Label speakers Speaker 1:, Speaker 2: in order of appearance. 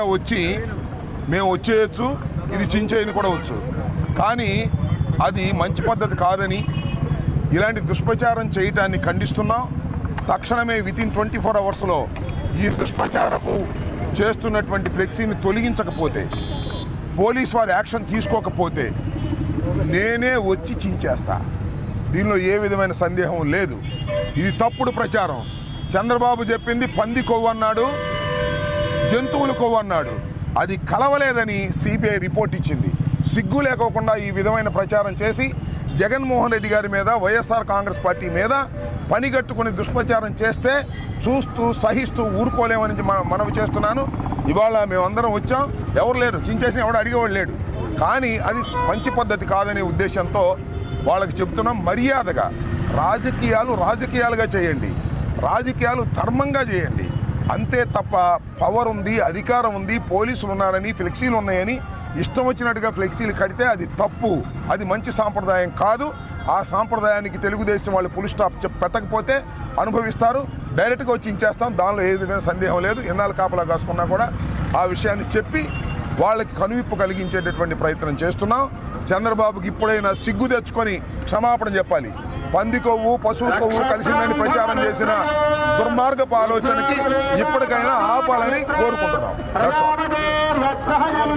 Speaker 1: వచ్చి మేము వచ్చేయచ్చు. ఇది చించేది కూడా వచ్చు. కానీ అది మంచి పద్ధతి కాదని ఇలాంటి దుష్ప్రచారం చేయటాన్ని ఖండిస్తున్నాం. తక్షణమే వితిన్ ట్వంటీ ఫోర్ అవర్స్లో ఈ దుష్ప్రచారపు చేస్తున్నటువంటి ఫ్లెక్సీని తొలగించకపోతే పోలీస్ వారు యాక్షన్ తీసుకోకపోతే నేనే వచ్చి చించేస్తా. దీనిలో ఏ విధమైన సందేహం లేదు. ఇది తప్పుడు ప్రచారం. చంద్రబాబు చెప్పింది పంది కొవ్వు అన్నాడు జంతువులు కొవ్వు అన్నాడు. అది కలవలేదని సిబిఐ రిపోర్ట్ ఇచ్చింది. సిగ్గు లేకోకుండా ఈ విధమైన ప్రచారం చేసి జగన్మోహన్ రెడ్డి గారి మీద వైఎస్ఆర్ కాంగ్రెస్ పార్టీ మీద పనిగట్టుకుని దుష్ప్రచారం చేస్తే చూస్తూ సహిస్తూ ఊరుకోలేమని మనవి చేస్తున్నాను. ఇవాళ మేమందరం వచ్చాం. ఎవరు లేరు. చించేసిన ఎవడు అడిగేవాడు లేడు. కానీ అది మంచి పద్ధతి కాదనే ఉద్దేశంతో వాళ్ళకి చెప్తున్నాం మర్యాదగా. రాజకీయాలు రాజకీయాలుగా చేయండి. రాజకీయాలు ధర్మంగా చేయండి. అంతే తప్ప పవర్ ఉంది అధికారం ఉంది పోలీసులు ఉన్నారని ఫ్లెక్సీలు ఉన్నాయని ఇష్టం వచ్చినట్టుగా ఫ్లెక్సీలు కడితే అది తప్పు. అది మంచి సాంప్రదాయం కాదు. ఆ సాంప్రదాయానికి తెలుగుదేశం వాళ్ళు పులి స్టాప్ చెప్ పెట్టకపోతే అనుభవిస్తారు. డైరెక్ట్గా వచ్చి ఇచ్చేస్తాం దానిలో ఏ విధమైన సందేహం లేదు. ఎన్నాళ్ళు కాపలా కాసుకున్నా కూడా ఆ విషయాన్ని చెప్పి వాళ్ళకి కనువిప్పు కలిగించేటటువంటి ప్రయత్నం చేస్తున్నాం. చంద్రబాబుకి ఇప్పుడైనా సిగ్గు తెచ్చుకొని క్షమాపణ చెప్పాలి. పంది కొవ్వు పశువు కొవ్వు కలిసిందని ప్రచారం చేసిన దుర్మార్గపు ఆలోచనకి ఇప్పటికైనా ఆపాలని కోరుకుంటున్నాం.